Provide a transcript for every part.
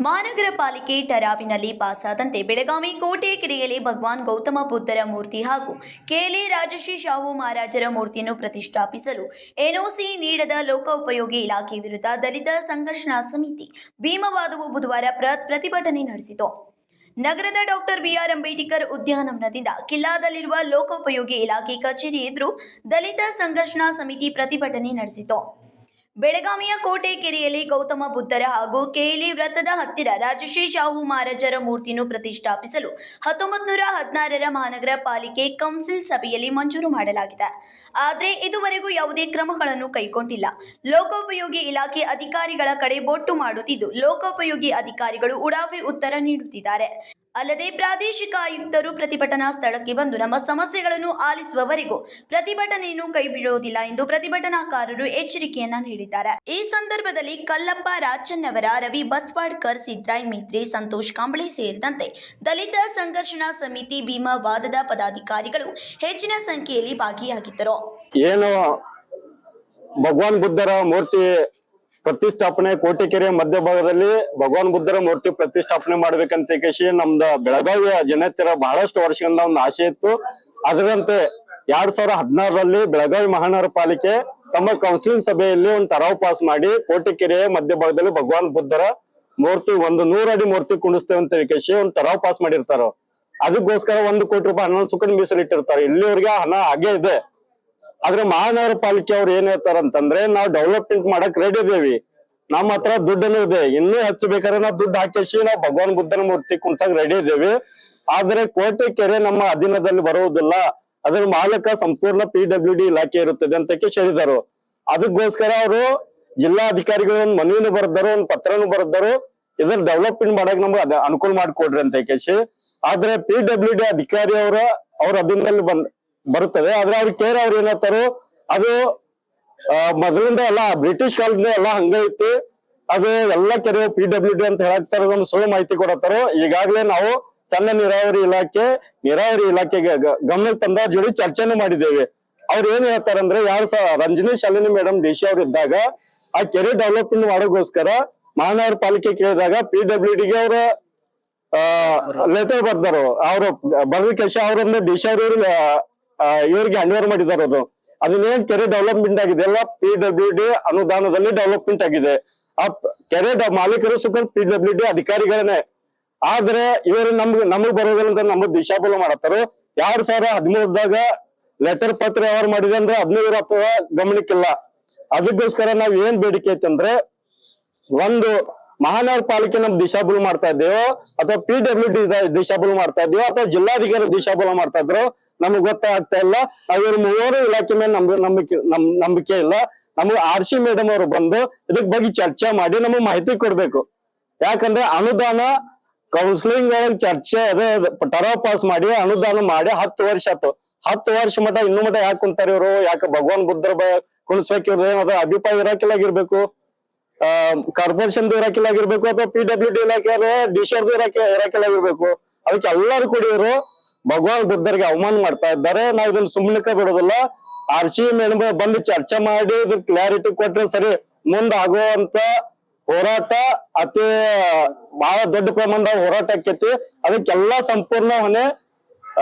ಮಹಾನಗರ ಪಾಲಿಕೆ ಟರಾವಿನಲ್ಲಿ ಪಾಸಾದಂತೆ ಬೆಳಗಾವಿ ಕೋಟೆ ಕೆರೆಯಲ್ಲಿ ಭಗವಾನ್ ಗೌತಮ ಬುದ್ಧರ ಮೂರ್ತಿ ಹಾಗೂ ಕೇಲಿ ರಾಜಶ್ರೀ ಶಾಹು ಮಹಾರಾಜರ ಮೂರ್ತಿಯನ್ನು ಪ್ರತಿಷ್ಠಾಪಿಸಲು ಎನ್ಒಸಿ ನೀಡದ ಲೋಕೋಪಯೋಗಿ ಇಲಾಖೆ ವಿರುದ್ಧ ದಲಿತ ಸಂಘರ್ಷಣಾ ಸಮಿತಿ ಭೀಮವಾದವು ಬುಧವಾರ ಪ್ರ- ಪ್ರತಿಭಟನೆ ನಡೆಸಿತು. ನಗರದ ಡಾಕ್ಟರ್ ಬಿಆರ್ ಅಂಬೇಡ್ಕರ್ ಉದ್ಯಾನವನದಿಂದ ಕಿಲ್ಲಾದಲ್ಲಿರುವ ಲೋಕೋಪಯೋಗಿ ಇಲಾಖೆ ಕಚೇರಿ ಎದುರು ದಲಿತ ಸಂಘರ್ಷಣಾ ಸಮಿತಿ ಪ್ರತಿಭಟನೆ ನಡೆಸಿತು. ಬೆಳಗಾವಿಯ ಕೋಟೆ ಕೆರೆಯಲ್ಲಿ ಗೌತಮ ಬುದ್ಧರ ಹಾಗೂ ಕೇಲಿ ವೃತ್ತದ ಹತ್ತಿರ ರಾಜಶ್ರೀ ಶಾಹು ಮಹಾರಾಜರ ಮೂರ್ತಿಯನ್ನು ಪ್ರತಿಷ್ಠಾಪಿಸಲು ಹತ್ತೊಂಬತ್ತು ನೂರ ಹದಿನಾರರ ಮಹಾನಗರ ಪಾಲಿಕೆ ಕೌನ್ಸಿಲ್ ಸಭೆಯಲ್ಲಿ ಮಂಜೂರು ಮಾಡಲಾಗಿದೆ. ಆದರೆ ಇದುವರೆಗೂ ಯಾವುದೇ ಕ್ರಮಗಳನ್ನು ಕೈಗೊಂಡಿಲ್ಲ. ಲೋಕೋಪಯೋಗಿ ಇಲಾಖೆ ಅಧಿಕಾರಿಗಳ ಕಡೆ ಬೊಟ್ಟು ಮಾಡುತ್ತಿದ್ದು, ಲೋಕೋಪಯೋಗಿ ಅಧಿಕಾರಿಗಳು ಉಡಾಫೆ ಉತ್ತರ ನೀಡುತ್ತಿದ್ದಾರೆ. ಅಲ್ಲದೆ ಪ್ರಾದೇಶಿಕ ಆಯುಕ್ತರು ಪ್ರತಿಭಟನಾ ಸ್ಥಳಕ್ಕೆ ಬಂದು ನಮ್ಮ ಸಮಸ್ಯೆಗಳನ್ನು ಆಲಿಸುವವರೆಗೂ ಪ್ರತಿಭಟನೆಯನ್ನು ಕೈಬಿಡುವುದಿಲ್ಲ ಎಂದು ಪ್ರತಿಭಟನಾಕಾರರು ಎಚ್ಚರಿಕೆಯನ್ನ ನೀಡಿದ್ದಾರೆ. ಈ ಸಂದರ್ಭದಲ್ಲಿ ಕಲ್ಲಪ್ಪ ರಾಚನ್ನವರ ರವಿ ಬಸ್ವಾಡ್ಕರ್ ಸಿದ್ರಾಯ್ ಮಿತ್ರಿ, ಸಂತೋಷ್ ಕಾಂಬಳಿ ಸೇರಿದಂತೆ ದಲಿತ ಸಂಘರ್ಷಣಾ ಸಮಿತಿ ಭೀಮಾ ವಾದದ ಪದಾಧಿಕಾರಿಗಳು ಹೆಚ್ಚಿನ ಸಂಖ್ಯೆಯಲ್ಲಿ ಭಾಗಿಯಾಗಿದ್ದರು. ಏನು ಭಗವಾನ್ ಬುದ್ಧರ ಮೂರ್ತಿ ಪ್ರತಿಷ್ಠಾಪನೆ ಕೋಟಿಕೆರೆ ಮಧ್ಯಭಾಗದಲ್ಲಿ ಭಗವಾನ್ ಬುದ್ಧರ ಮೂರ್ತಿ ಪ್ರತಿಷ್ಠಾಪನೆ ಮಾಡ್ಬೇಕಂತ ಕೇಶಿ ನಮ್ದ ಬೆಳಗಾವಿಯ ಜನತೆಯ ಬಹಳಷ್ಟು ವರ್ಷಗಳಿಂದ ಒಂದು ಆಸೆ ಇತ್ತು. ಅದರಂತೆ ಎರಡ್ ಸಾವಿರ ಹದಿನಾರರಲ್ಲಿ ಬೆಳಗಾವಿ ಮಹಾನಗರ ಪಾಲಿಕೆ ತಮ್ಮ ಕೌನ್ಸಿಲಿಂಗ್ ಸಭೆಯಲ್ಲಿ ಒಂದು ತರಾವ್ ಪಾಸ್ ಮಾಡಿ ಕೋಟಿಕೆರೆ ಮಧ್ಯಭಾಗದಲ್ಲಿ ಭಗವಾನ್ ಬುದ್ಧರ ಮೂರ್ತಿ ಒಂದು ನೂರ ಅಡಿ ಮೂರ್ತಿ ಕುಣಿಸ್ತೇವೆ ಅಂತ ಕೇಶಿ ಒಂದು ತರಾವ್ ಪಾಸ್ ಮಾಡಿರ್ತಾರ. ಅದಕ್ಕೋಸ್ಕರ ಒಂದು ಕೋಟಿ ರೂಪಾಯಿ ಹನ್ನೊಂದು ಸುಕನ್ ಮೀಸಲಿಟ್ಟಿರ್ತಾರೆ. ಇಲ್ಲಿವರೆಗೆ ಹಣ ಹಾಗೆ ಇದೆ. ಆದ್ರೆ ಮಹಾನಗರ ಪಾಲಿಕೆ ಅವ್ರು ಏನ್ ಹೇಳ್ತಾರ ಅಂತಂದ್ರೆ, ನಾವು ಡೆವಲಪ್ಮೆಂಟ್ ಮಾಡಕ್ ರೆಡಿ ಇದೇವಿ. ನಮ್ಮ ಹತ್ರ ದುಡ್ಡನ್ನು ಇದೆ. ಇನ್ನೂ ಹೆಚ್ಚು ಬೇಕಾದ್ರೆ ನಾವು ದುಡ್ಡು ಹಾಕಿಸಿ, ನಾವು ಭಗವಾನ್ ಬುದ್ಧನ ಮೂರ್ತಿ ಕುಣ್ಸಕ್ ರೆಡಿ ಇದೇವಿ. ಆದ್ರೆ ಕೋಟೆ ಕೆರೆ ನಮ್ಮ ಅಧೀನದಲ್ಲಿ ಬರುವುದಿಲ್ಲ. ಅದರ ಮಾಲಕ ಸಂಪೂರ್ಣ ಪಿ ಡಬ್ಲ್ಯೂ ಡಿ ಇಲಾಖೆ ಇರುತ್ತದೆ ಅಂತ ಕೇಳಿದರು ಅದಕ್ಕೋಸ್ಕರ ಅವರು ಜಿಲ್ಲಾಧಿಕಾರಿಗಳು ಒಂದು ಮನವಿನೂ ಬರೆದರು, ಒಂದು ಪತ್ರನೂ ಬರೆದರು. ಇದನ್ನ ಡೆವಲಪ್ಮೆಂಟ್ ಮಾಡಕ್ ನಮ್ಗೆ ಅನುಕೂಲ ಮಾಡಿಕೊಡ್ರಿ ಅಂತ ಕೇಶಿ ಆದ್ರೆ ಪಿ ಡಬ್ಲ್ಯೂ ಡಿ ಅಧಿಕಾರಿ ಅವರ, ಅವ್ರ ಅಧೀನದಲ್ಲಿ ಬಂದ್ ಬರುತ್ತದೆ. ಆದ್ರೆ ಅವ್ರ ಕೇರ್ ಅವ್ರು ಏನ್ ಅದು ಮೊದಲಿಂದ ಎಲ್ಲ ಬ್ರಿಟಿಷ್ ಕಾಲದಿಂದ ಎಲ್ಲ ಹಂಗ ಐತಿ. ಅದು ಎಲ್ಲ ಕೆರೆ ಪಿ ಡಬ್ಲ್ಯೂ ಡಿ ಅಂತ ಹೇಳಾಕ್ತಾರ ಒಂದು ಸುಳ್ಳು ಮಾಹಿತಿ ಕೊಡತ್ತಾರೋ. ಈಗಾಗಲೇ ನಾವು ಸಣ್ಣ ನೀರಾವರಿ ಇಲಾಖೆ, ನೀರಾವರಿ ಇಲಾಖೆಗೆ ಗಮನಕ್ಕೆ ತಂದ ಜೋಡಿ ಚರ್ಚೆನೂ ಮಾಡಿದ್ದೇವೆ. ಅವ್ರು ಏನ್ ಹೇಳ್ತಾರಂದ್ರೆ ಯಾರು Ranjani Shalini madam D C ಅವ್ರು ಇದ್ದಾಗ, ಆ ಕೆರೆ ಡೆವಲಪ್ಮೆಂಟ್ ಮಾಡೋಗೋಸ್ಕರ ಮಹಾನಗರ ಪಾಲಿಕೆ ಕೇಳಿದಾಗ ಪಿ ಡಬ್ಲ್ಯೂ ಡಿಗೆ ಅವರು ಲೆಟರ್ ಬರ್ದಾರು. ಅವರು ಬರ್ದ ಕೆಲಸ ಅವ್ರಂದ್ರೆ ಡಿ ಸಿ ಅವ್ರು ಇವ್ರಿಗೆ ಹ್ಯಾಂಡ್ ಓವರ್ ಮಾಡಿದ್ದಾರೆ ಅದು. ಅದನ್ನೇನ್ ಕೆರೆ ಡೆವಲಪ್ಮೆಂಟ್ ಆಗಿದೆ? ಎಲ್ಲ ಪಿ ಡಬ್ಲ್ಯೂ ಡಿ ಅನುದಾನದಲ್ಲಿ ಡೆವಲಪ್ಮೆಂಟ್ ಆಗಿದೆ. ಆ ಕೆರೆ ಮಾಲೀಕರು ಸುಖ ಪಿ ಡಬ್ಲ್ಯೂ ಡಿ ಅಧಿಕಾರಿಗಳನ್ನೇ. ಆದ್ರೆ ಇವರು ನಮ್ಗೆ, ನಮಗ್ ಬರೋದಿಲ್ಲ ಅಂತ ನಮಗ್ ದಿಶಾಬಲ ಮಾಡತ್ತಾರೆ. ಎರಡ್ ಸಾವಿರ ಹದಿಮೂರದಾಗ ಲೆಟರ್ ಪತ್ರ ವ್ಯವಹಾರ ಮಾಡಿದೆ ಅಂದ್ರೆ ಹದಿನೈದು ಅಥವಾ ಗಮನಕ್ಕಿಲ್ಲ. ಅದಕ್ಕೋಸ್ಕರ ನಾವ್ ಏನ್ ಬೇಡಿಕೆ ಐತಂದ್ರೆ ಒಂದು ಮಹಾನಗರ ಪಾಲಿಕೆ ನಮ್ ದಿಶಾಬುಲ್ ಮಾಡ್ತಾ ಇದ್ದೇವೋ ಅಥವಾ ಪಿ ಡಬ್ಲ್ಯೂ ಡಿ ದಿಶಾಬುಲ್ ಮಾಡ್ತಾ ಇದ್ದೇವೋ ಅಥವಾ ಜಿಲ್ಲಾಧಿಕಾರಿ ದಿಶಾಬುಲ್ ಮಾಡ್ತಾ ಇದ್ರು ನಮಗ್ ಗೊತ್ತಾಗ್ತಾ ಇಲ್ಲ. ಅವ್ರ ಮೂವರು ಇಲಾಖೆ ಮೇಲೆ ನಮ್ ನಂಬಿಕೆ ನಮ್, ನಂಬಿಕೆ ಇಲ್ಲ. ನಮ್ಗೆ ಆರ್ ಸಿ ಮೇಡಮ್ ಅವರು ಬಂದು ಇದಕ್ ಬಗ್ಗೆ ಚರ್ಚೆ ಮಾಡಿ ನಮಗ್ ಮಾಹಿತಿ ಕೊಡ್ಬೇಕು. ಯಾಕಂದ್ರೆ ಅನುದಾನ ಕೌನ್ಸಿಲಿಂಗ್ ಒಳಗ್ ಚರ್ಚೆ ಅದೇ ಟರಾವ್ ಪಾಸ್ ಮಾಡಿ ಅನುದಾನ ಮಾಡಿ ಹತ್ತು ವರ್ಷ ಆತು. ಹತ್ತು ವರ್ಷ ಮಟ ಇನ್ನು ಮಟ ಯಾಕೆ ಕುಂತಾರ ಇವರು? ಯಾಕೆ ಭಗವಾನ್ ಬುದ್ಧರ ಕುಣಿಸ್ಬೇಕು ಇವ್ರ ಏನದ ಅಭಿಪ್ರಾಯ ಇರಾಕಿಲ್ಲಾಗಿರ್ಬೇಕು? ಆ ಕಾರ್ಪೊರೇಷನ್ ಇರಾಕಿಲ್ಲಾಗಿರ್ಬೇಕು ಅಥವಾ ಪಿ ಡಬ್ಲ್ಯೂ ಡಿ ಇಲಾಖೆ ಡಿ ಇರಾಕೆ, ಇರಾಕಿಲ್ಲಾಗಿರ್ಬೇಕು. ಅದಕ್ಕೆ ಎಲ್ಲರೂ ಕೂಡ ಭಗವಾನ್ ಬುದ್ಧರಿಗೆ ಅವಮಾನ ಮಾಡ್ತಾ ಇದ್ದಾರೆ. ನಾವು ಇದನ್ನ ಸುಮ್ಮನಿಕ ಬಿಡೋದಿಲ್ಲ. ಆರ್ ಸಿ ಬಂದು ಚರ್ಚೆ ಮಾಡಿ ಇದ್ರ ಕ್ಲಾರಿಟಿ ಕೊಟ್ರೆ ಸರಿ ಮುಂದ ಆಗುವಂತ ಹೋರಾಟ ಅತಿ ಬಹಳ ದೊಡ್ಡ ಪ್ರಮಾಣದಾಗ ಹೋರಾಟ ಆಕೈತಿ. ಅದಕ್ಕೆಲ್ಲಾ ಸಂಪೂರ್ಣ ಹೊಣೆ,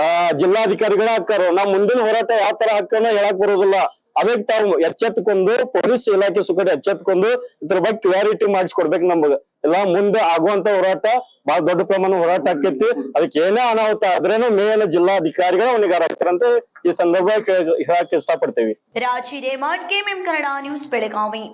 ಆ, ಜಿಲ್ಲಾಧಿಕಾರಿಗಳ ಹಾಕಾರು ನಾವ್ ಮುಂದಿನ ಹೋರಾಟ ಯಾವ ತರ ಹಾಕೋಣ ಹೇಳಕ್ ಬರೋದಿಲ್ಲ. ಅದಕ್ಕೆ ತಾವು ಎಚ್ಚೆತ್ಕೊಂಡು ಪೊಲೀಸ್ ಇಲಾಖೆ ಸುಖದ ಎಚ್ಚೆತ್ಕೊಂಡು ಇದ್ರ ಬಗ್ಗೆ ಕ್ಲಾರಿಟಿ ಮಾಡಿಸ್ಕೊಡ್ಬೇಕು ನಮಗ. ಎಲ್ಲ ಮುಂದೆ ಆಗುವಂತ ಹೋರಾಟ ಬಹಳ ದೊಡ್ಡ ಪ್ರಮಾಣ ಹೋರಾಟ ಆಕೇತಿ. ಅದಕ್ಕೆ ಏನೇ ಅನಾಹುತ ಆದ್ರೇನು ಮೇನ್ ಜಿಲ್ಲಾಧಿಕಾರಿಗಳು ಅವನಿಗೆ ಆಗ್ತಾರಂತ ಈ ಸಂದರ್ಭ ಹೇಳಕ್ ಇಷ್ಟಪಡ್ತೇವೆ. ರಾಜಿ ರೇಮಾಡ್ ಕೆಎಂಎಂ ಕನ್ನಡ ನ್ಯೂಸ್ ಬೆಳಗಾವಿ.